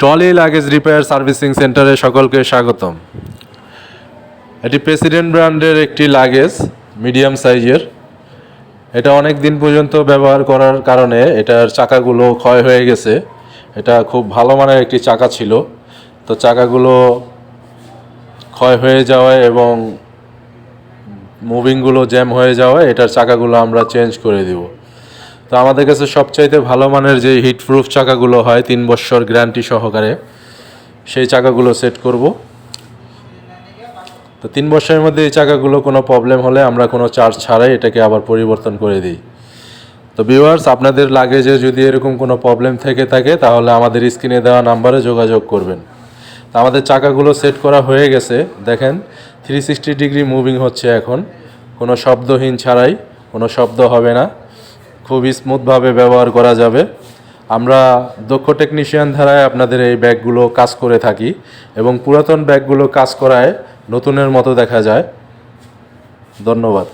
Trolley luggage repair servicing সেন্টারে সকলকে স্বাগতম। এটি প্রেসিডেন্ট ব্র্যান্ডের একটি লাগেজ, মিডিয়াম সাইজের। এটা অনেক দিন পর্যন্ত ব্যবহার করার কারণে এটার চাকাগুলো ক্ষয় হয়ে গেছে। এটা খুব ভালো মানের একটি চাকা ছিল। তো চাকাগুলো ক্ষয় হয়ে যাওয়ায় এবং মুভিংগুলো জ্যাম হয়ে যাওয়ায় এটার চাকাগুলো আমরা চেঞ্জ করে দিব। তো আমাদের কাছে সবচাইতে ভালো মানের যে হিটপ্রুফ চাকাগুলো হয় তিন বছর গ্যারান্টি সহকারে, সেই চাকাগুলো সেট করব। তো তিন বছরের মধ্যে এই চাকাগুলো কোনো প্রবলেম হলে আমরা কোনো চার্জ ছাড়াই এটাকে আবার পরিবর্তন করে দিই। তো ভিউয়ার্স আপনাদের লাগেজে যদি এরকম কোনো প্রবলেম থেকে থাকে, তাহলে আমাদের স্ক্রিনে দেওয়া নাম্বারে যোগাযোগ করবেন। তো আমাদের চাকাগুলো সেট করা হয়ে গেছে। দেখেন থ্রি সিক্সটি ডিগ্রি মুভিং হচ্ছে এখন। কোনো শব্দহীন ছাড়াই, কোনো শব্দ হবে না। খুব স্মুথভাবে ব্যবহার করা যাবে। আমরা দক্ষ টেকনিশিয়ান ধারায় আপনাদের এই ব্যাগগুলো কাজ করে থাকি এবং পুরাতন ব্যাগগুলো কাজ করায় নতুনের মতো দেখা যায়। ধন্যবাদ।